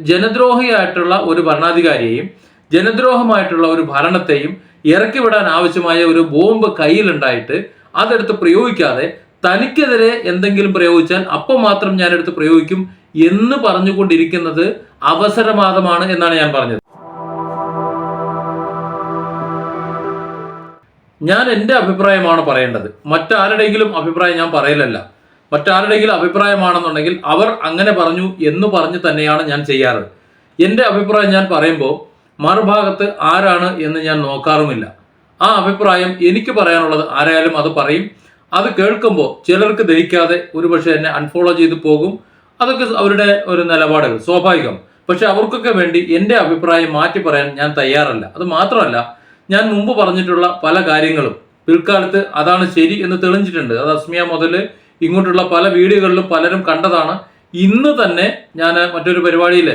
ജനദ്രോഹിയായിട്ടുള്ള ഒരു ഭരണാധികാരിയെയും ജനദ്രോഹമായിട്ടുള്ള ഒരു ഭരണത്തെയും ഇറക്കിവിടാൻ ആവശ്യമായ ഒരു ബോംബ് കയ്യിലുണ്ടായിട്ട് അതെടുത്ത് പ്രയോഗിക്കാതെ തനിക്കെതിരെ എന്തെങ്കിലും പ്രയോഗിച്ചാൽ അപ്പോൾ മാത്രം ഞാൻ എടുത്ത് പ്രയോഗിക്കും എന്ന് പറഞ്ഞുകൊണ്ടിരിക്കുന്നത് അവസരവാദമാണ് എന്നാണ് ഞാൻ പറഞ്ഞത്. ഞാൻ എന്റെ അഭിപ്രായമാണ് പറയേണ്ടത്. മറ്റാരുടെയെങ്കിലും അഭിപ്രായം ഞാൻ പറയലല്ല. മറ്റാരുടെയെങ്കിലും അഭിപ്രായമാണെന്നുണ്ടെങ്കിൽ അവർ അങ്ങനെ പറഞ്ഞു എന്ന് പറഞ്ഞ് തന്നെയാണ് ഞാൻ ചെയ്യാറ്. എന്റെ അഭിപ്രായം ഞാൻ പറയുമ്പോൾ മറുഭാഗത്ത് ആരാണ് എന്ന് ഞാൻ നോക്കാറുമില്ല. ആ അഭിപ്രായം എനിക്ക് പറയാനുള്ളത് ആരായാലും അത് പറയും. അത് കേൾക്കുമ്പോൾ ചിലർക്ക് ദഹിക്കാതെ ഒരുപക്ഷെ എന്നെ അൺഫോളോ ചെയ്തു പോകും. അതൊക്കെ അവരുടെ ഒരു നിലപാടുകൾ സ്വാഭാവികം. പക്ഷെ അവർക്കൊക്കെ വേണ്ടി എന്റെ അഭിപ്രായം മാറ്റി പറയാൻ ഞാൻ തയ്യാറല്ല. അത് മാത്രമല്ല ഞാൻ മുമ്പ് പറഞ്ഞിട്ടുള്ള പല കാര്യങ്ങളും പിൽക്കാലത്ത് അതാണ് ശരി എന്ന് തെളിഞ്ഞിട്ടുണ്ട്. അത് അസ്മിയ മുതൽ ഇങ്ങോട്ടുള്ള പല വീഡിയോകളിലും പലരും കണ്ടതാണ്. ഇന്ന് തന്നെ ഞാൻ മറ്റൊരു പരിപാടിയിൽ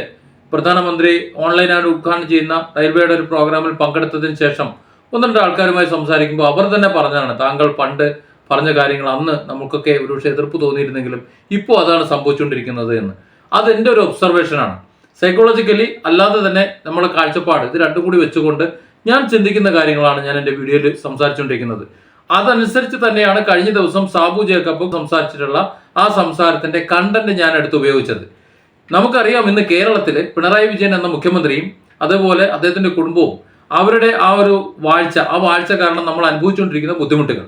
പ്രധാനമന്ത്രി ഓൺലൈനായിട്ട് ഉദ്ഘാടനം ചെയ്യുന്ന റെയിൽവേയുടെ ഒരു പ്രോഗ്രാമിൽ പങ്കെടുത്തതിന് ശേഷം ഒന്ന് രണ്ട് ആൾക്കാരുമായി സംസാരിക്കുമ്പോൾ അവർ തന്നെ പറഞ്ഞതാണ് താങ്കൾ പണ്ട് പറഞ്ഞ കാര്യങ്ങൾ അന്ന് നമുക്കൊക്കെ ഒരുപക്ഷെ എതിർപ്പ് തോന്നിയിരുന്നെങ്കിലും ഇപ്പോൾ അതാണ് സംഭവിച്ചുകൊണ്ടിരിക്കുന്നത് എന്ന്. അതെന്റെ ഒരു ഒബ്സർവേഷനാണ് സൈക്കോളജിക്കലി അല്ലാതെ തന്നെ നമ്മുടെ കാഴ്ചപ്പാട് ഇത് രണ്ടും കൂടി വെച്ചുകൊണ്ട് ഞാൻ ചിന്തിക്കുന്ന കാര്യങ്ങളാണ് ഞാൻ എന്റെ വീഡിയോയിൽ സംസാരിച്ചുകൊണ്ടിരിക്കുന്നത്. അതനുസരിച്ച് തന്നെയാണ് കഴിഞ്ഞ ദിവസം സാബു ജേക്കബും സംസാരിച്ചിട്ടുള്ള ആ സംസാരത്തിന്റെ കണ്ടന്റ് ഞാൻ എടുത്ത് ഉപയോഗിച്ചത്. നമുക്കറിയാം ഇന്ന് കേരളത്തിൽ പിണറായി വിജയൻ എന്ന മുഖ്യമന്ത്രിയും അതേപോലെ അദ്ദേഹത്തിന്റെ കുടുംബവും അവരുടെ ആ ഒരു വാഴ്ച ആ വാഴ്ച കാരണം നമ്മൾ അനുഭവിച്ചുകൊണ്ടിരിക്കുന്ന ബുദ്ധിമുട്ടുകൾ.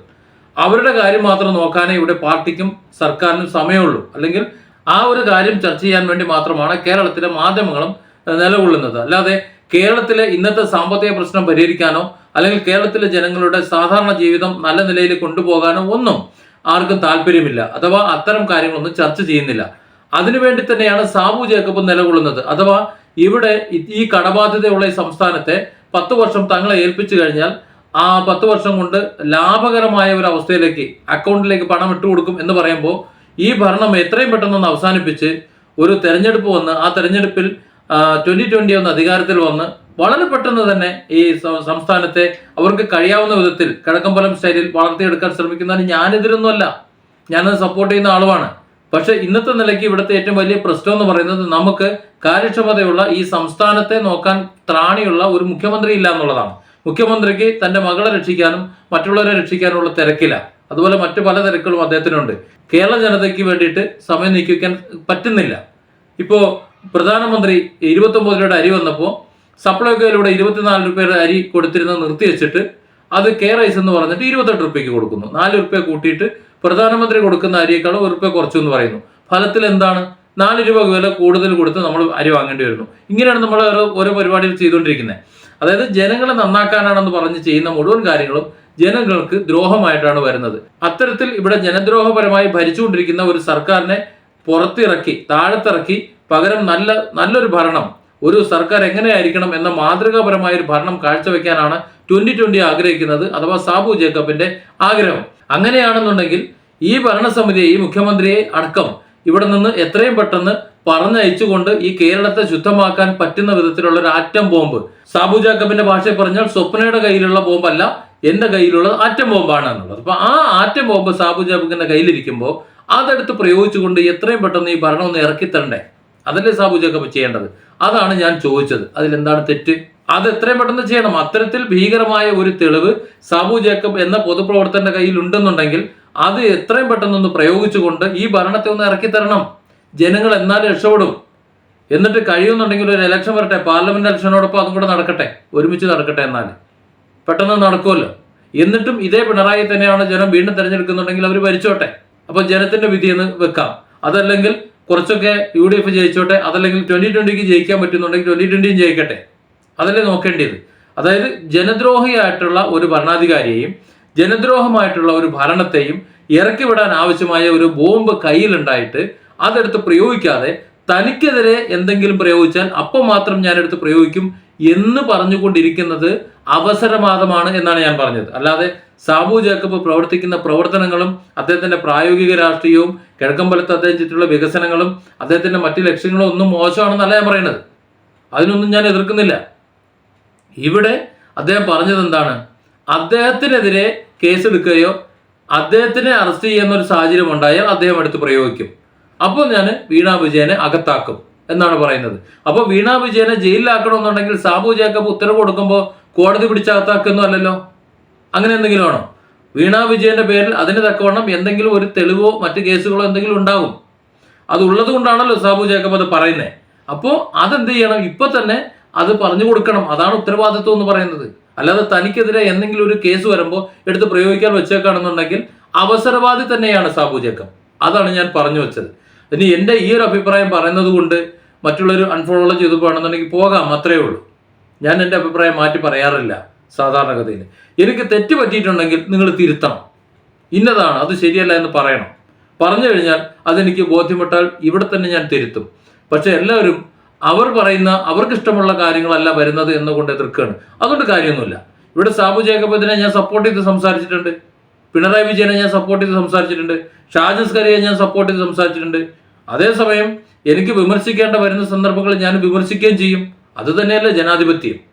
അവരുടെ കാര്യം മാത്രം നോക്കാനേ ഇവിടെ പാർട്ടിക്കും സർക്കാരിനും സമയമുള്ളൂ. അല്ലെങ്കിൽ ആ ഒരു കാര്യം ചർച്ച ചെയ്യാൻ വേണ്ടി മാത്രമാണ് കേരളത്തിലെ മാധ്യമങ്ങളും നിലകൊള്ളുന്നത്. അല്ലാതെ കേരളത്തിലെ ഇന്നത്തെ സാമ്പത്തിക പ്രശ്നം പരിഹരിക്കാനോ അല്ലെങ്കിൽ കേരളത്തിലെ ജനങ്ങളുടെ സാധാരണ ജീവിതം നല്ല നിലയിൽ കൊണ്ടുപോകാനോ ഒന്നും ആർക്കും താല്പര്യമില്ല. അഥവാ അത്തരം കാര്യങ്ങളൊന്നും ചർച്ച ചെയ്യുന്നില്ല. അതിനുവേണ്ടി തന്നെയാണ് സാബു ജേക്കബ് നിലകൊള്ളുന്നത്. അഥവാ ഇവിടെ ഈ കടബാധ്യതയുള്ള ഈ സംസ്ഥാനത്തെ പത്ത് വർഷം തങ്ങളെ ഏൽപ്പിച്ചു കഴിഞ്ഞാൽ ആ പത്ത് വർഷം കൊണ്ട് ലാഭകരമായ ഒരു അവസ്ഥയിലേക്ക് അക്കൗണ്ടിലേക്ക് പണം ഇട്ടു കൊടുക്കും എന്ന് പറയുമ്പോൾ ഈ ഭരണം എത്രയും പെട്ടെന്നൊന്ന് അവസാനിപ്പിച്ച് ഒരു തെരഞ്ഞെടുപ്പ് വന്ന് ആ തെരഞ്ഞെടുപ്പിൽ ട്വന്റി ട്വന്റി ഒന്ന് അധികാരത്തിൽ വന്ന് വളരെ പെട്ടെന്ന് തന്നെ ഈ സംസ്ഥാനത്തെ അവർക്ക് കഴിയാവുന്ന വിധത്തിൽ കിഴക്കമ്പലം സ്റ്റൈലിൽ വളർത്തിയെടുക്കാൻ ശ്രമിക്കുന്നതിന് ഞാനെതിരൊന്നുമല്ല. ഞാനത് സപ്പോർട്ട് ചെയ്യുന്ന ആളുമാണ്. പക്ഷെ ഇന്നത്തെ നിലയ്ക്ക് ഇവിടുത്തെ ഏറ്റവും വലിയ പ്രശ്നം എന്ന് പറയുന്നത് നമുക്ക് കാര്യക്ഷമതയുള്ള ഈ സംസ്ഥാനത്തെ നോക്കാൻ ത്രാണിയുള്ള ഒരു മുഖ്യമന്ത്രി ഇല്ല എന്നുള്ളതാണ്. മുഖ്യമന്ത്രിക്ക് തന്റെ മകളെ രക്ഷിക്കാനും മറ്റുള്ളവരെ രക്ഷിക്കാനുമുള്ള തിരക്കില്ല. അതുപോലെ മറ്റു പല തിരക്കുകളും അദ്ദേഹത്തിനുണ്ട്. കേരള ജനതയ്ക്ക് വേണ്ടിയിട്ട് സമയം നീക്കിവെക്കാൻ പറ്റുന്നില്ല. ഇപ്പോൾ പ്രധാനമന്ത്രി ഇരുപത്തൊമ്പത് രൂപയുടെ അരി വന്നപ്പോൾ സപ്ലൈകോയിലൂടെ ഇരുപത്തിനാല് രൂപയുടെ അരി കൊടുത്തിരുന്നത് നിർത്തിവെച്ചിട്ട് അത് കെ റൈസ് എന്ന് പറഞ്ഞിട്ട് ഇരുപത്തെട്ട് രൂപയ്ക്ക് കൊടുക്കുന്നു. നാല് റുപ്യ കൂട്ടിയിട്ട് പ്രധാനമന്ത്രി കൊടുക്കുന്ന അരിയേക്കാളും ഒരു രൂപ കുറച്ചു എന്ന് പറയുന്നു. ഫലത്തിൽ എന്താണ്? നാല് രൂപ വില കൂടുതൽ കൊടുത്ത് നമ്മൾ അരി വാങ്ങേണ്ടി വരുന്നു. ഇങ്ങനെയാണ് നമ്മൾ ഓരോ പരിപാടികൾ ചെയ്തുകൊണ്ടിരിക്കുന്നത് അതായത് ജനങ്ങളെ നന്നാക്കാനാണെന്ന് പറഞ്ഞ് ചെയ്യുന്ന മുഴുവൻ കാര്യങ്ങളും ജനങ്ങൾക്ക് ദ്രോഹമായിട്ടാണ് വരുന്നത്. അത്തരത്തിൽ ഇവിടെ ജനദ്രോഹപരമായി ഭരിച്ചുകൊണ്ടിരിക്കുന്ന ഒരു സർക്കാരിനെ പുറത്തിറക്കി താഴത്തിറക്കി പകരം നല്ല നല്ലൊരു ഭരണം ഒരു സർക്കാർ എങ്ങനെയായിരിക്കണം എന്ന മാതൃകാപരമായ ഒരു ഭരണം കാഴ്ചവെക്കാനാണ് ട്വന്റി ട്വന്റി ആഗ്രഹിക്കുന്നത് അഥവാ സാബു ജേക്കബിന്റെ ആഗ്രഹം. അങ്ങനെയാണെന്നുണ്ടെങ്കിൽ ഈ ഭരണസമിതിയെ ഈ മുഖ്യമന്ത്രിയെ അടക്കം ഇവിടെ നിന്ന് എത്രയും പെട്ടെന്ന് പറഞ്ഞയച്ചുകൊണ്ട് ഈ കേരളത്തെ ശുദ്ധമാക്കാൻ പറ്റുന്ന വിധത്തിലുള്ള ഒരു ആറ്റം ബോംബ്. സാബു ജാക്കബിന്റെ ഭാഷയിൽ പറഞ്ഞാൽ സ്വപ്നയുടെ കയ്യിലുള്ള ബോംബല്ല എന്റെ കയ്യിലുള്ള ആറ്റം ബോംബാണ് എന്നുള്ളത്. അപ്പൊ ആ ആറ്റം ബോംബ് സാബു ജാക്കബിന്റെ കയ്യിലിരിക്കുമ്പോൾ അതെടുത്ത് പ്രയോഗിച്ചുകൊണ്ട് എത്രയും പെട്ടെന്ന് ഈ ഭരണം ഒന്ന് ഇറക്കിത്തരണ്ടേ? അതല്ലേ സാബു ജേക്കബ് ചെയ്യേണ്ടത്. അതാണ് ഞാൻ ചോദിച്ചത്. അതിലെന്താണ് തെറ്റ്? അത് എത്രയും പെട്ടെന്ന് ചെയ്യണം. അത്തരത്തിൽ ഭീകരമായ ഒരു തെളിവ് സാബു ജേക്കബ് എന്ന പൊതുപ്രവർത്തകന്റെ കയ്യിൽ ഉണ്ടെന്നുണ്ടെങ്കിൽ അത് എത്രയും പെട്ടെന്നൊന്ന് പ്രയോഗിച്ചുകൊണ്ട് ഈ ഭരണത്തെ ഒന്ന് ഇറക്കിത്തരണം ജനങ്ങൾ എന്നാലും രക്ഷപ്പെടും. എന്നിട്ട് കഴിയുന്നുണ്ടെങ്കിൽ ഒരു ഇലക്ഷൻ വരട്ടെ. പാർലമെന്റ് ഇലക്ഷനോടൊപ്പം അതും കൂടെ നടക്കട്ടെ. ഒരുമിച്ച് നടക്കട്ടെ എന്നാൽ പെട്ടെന്ന് നടക്കുമല്ലോ. എന്നിട്ടും ഇതേ പിണറായി തന്നെയാണ് ജനം വീണ്ടും തിരഞ്ഞെടുക്കുന്നുണ്ടെങ്കിൽ അവർ ഭരിച്ചോട്ടെ. അപ്പൊ ജനത്തിന്റെ വിധിയെന്ന് വെക്കാം. അതല്ലെങ്കിൽ കുറച്ചൊക്കെ യു ഡി എഫ് ജയിച്ചോട്ടെ അതല്ലെങ്കിൽ ട്വന്റി ട്വന്റിക്ക് ജയിക്കാൻ പറ്റുന്നുണ്ടെങ്കിൽ ട്വന്റി ട്വന്റിയും ജയിക്കട്ടെ. അതല്ലേ നോക്കേണ്ടത്. അതായത് ജനദ്രോഹിയായിട്ടുള്ള ഒരു ഭരണാധികാരിയെയും ജനദ്രോഹമായിട്ടുള്ള ഒരു ഭരണത്തെയും ഇറക്കി വിടാൻ ആവശ്യമായ ഒരു ബോംബ് കയ്യിലുണ്ടായിട്ട് അതെടുത്ത് പ്രയോഗിക്കാതെ തനിക്കെതിരെ എന്തെങ്കിലും പ്രയോഗിച്ചാൽ അപ്പോൾ മാത്രം ഞാൻ എടുത്ത് പ്രയോഗിക്കും എന്ന് പറഞ്ഞുകൊണ്ടിരിക്കുന്നത് അവസരവാദമാണ് എന്നാണ് ഞാൻ പറഞ്ഞത്. അല്ലാതെ സാബു ജേക്കബ് പ്രവർത്തിക്കുന്ന പ്രവർത്തനങ്ങളും അദ്ദേഹത്തിന്റെ പ്രായോഗിക രാഷ്ട്രീയവും കിഴക്കമ്പലത്ത് അദ്ദേഹം ചുറ്റുള്ള വികസനങ്ങളും അദ്ദേഹത്തിന്റെ മറ്റു ലക്ഷ്യങ്ങളും ഒന്നും മോശമാണെന്നല്ല ഞാൻ പറയുന്നത്. അതിനൊന്നും ഞാൻ എതിർക്കുന്നില്ല. ഇവിടെ അദ്ദേഹം പറഞ്ഞത് എന്താണ്? അദ്ദേഹത്തിനെതിരെ കേസെടുക്കുകയോ അദ്ദേഹത്തിനെ അറസ്റ്റ് ചെയ്യുന്ന ഒരു സാഹചര്യം ഉണ്ടായാൽ അദ്ദേഹം എടുത്ത് പ്രയോഗിക്കും. അപ്പോൾ ഞാൻ വീണാ വിജയനെ അകത്താക്കും എന്നാണ് പറയുന്നത്. അപ്പോൾ വീണാ വിജയനെ ജയിലിലാക്കണമെന്നുണ്ടെങ്കിൽ സാബു ജേക്കബ് ഉത്തരവ് കൊടുക്കുമ്പോൾ കോടതി പിടിച്ചകത്താക്കുന്നു അല്ലല്ലോ അങ്ങനെ എന്തെങ്കിലും ആണോ? വീണ വിജയന്റെ പേരിൽ അതിന് തക്കവണ്ണം എന്തെങ്കിലും ഒരു തെളിവോ മറ്റു കേസുകളോ എന്തെങ്കിലും ഉണ്ടാവും. അത് ഉള്ളത് കൊണ്ടാണല്ലോ സാബു ജേക്കബ് അത് പറയുന്നത് അപ്പോൾ അതെന്ത് ചെയ്യണം? ഇപ്പൊ തന്നെ അത് പറഞ്ഞു കൊടുക്കണം. അതാണ് ഉത്തരവാദിത്വം എന്ന് പറയുന്നത്. അല്ലാതെ തനിക്കെതിരെ എന്തെങ്കിലും ഒരു കേസ് വരുമ്പോൾ എടുത്ത് പ്രയോഗിക്കാൻ വെച്ചേക്കാണെന്നുണ്ടെങ്കിൽ അവസരവാദി തന്നെയാണ് സാബു ജേക്കബ്. അതാണ് ഞാൻ പറഞ്ഞു വെച്ചത്. ഇനി എന്റെ ഈ ഒരു അഭിപ്രായം പറയുന്നത് കൊണ്ട് മറ്റുള്ളവർ അൺഫോളോ ചെയ്തു പോകണമെന്നുണ്ടെങ്കിൽ പോകാം അത്രയേ ഉള്ളൂ. ഞാൻ എന്റെ അഭിപ്രായം മാറ്റി പറയാറില്ല. സാധാരണഗതിയിൽ. എനിക്ക് തെറ്റ് പറ്റിയിട്ടുണ്ടെങ്കിൽ നിങ്ങൾ തിരുത്തണം. ഇന്നതാണ് അത് ശരിയല്ല എന്ന് പറയണം. പറഞ്ഞു കഴിഞ്ഞാൽ അതെനിക്ക് ബോധ്യപ്പെട്ടാൽ ഇവിടെ തന്നെ ഞാൻ തിരുത്തും. പക്ഷെ എല്ലാവരും അവർ പറയുന്ന അവർക്ക് ഇഷ്ടമുള്ള കാര്യങ്ങളല്ല വരുന്നത് എന്നുകൊണ്ട് എതിർക്കുകയാണ്. അതുകൊണ്ട് കാര്യമൊന്നുമില്ല. ഇവിടെ സാബു ജേക്കബിനെ ഞാൻ സപ്പോർട്ട് ചെയ്ത് സംസാരിച്ചിട്ടുണ്ട്. പിണറായി വിജയനെ ഞാൻ സപ്പോർട്ട് ചെയ്ത് സംസാരിച്ചിട്ടുണ്ട്. ഷാജസ് കരിയെ ഞാൻ സപ്പോർട്ട് ചെയ്ത് സംസാരിച്ചിട്ടുണ്ട്. അതേസമയം എനിക്ക് വിമർശിക്കേണ്ട വരുന്ന സന്ദർഭങ്ങളിൽ ഞാൻ വിമർശിക്കുകയും ചെയ്യും. അത് ജനാധിപത്യം.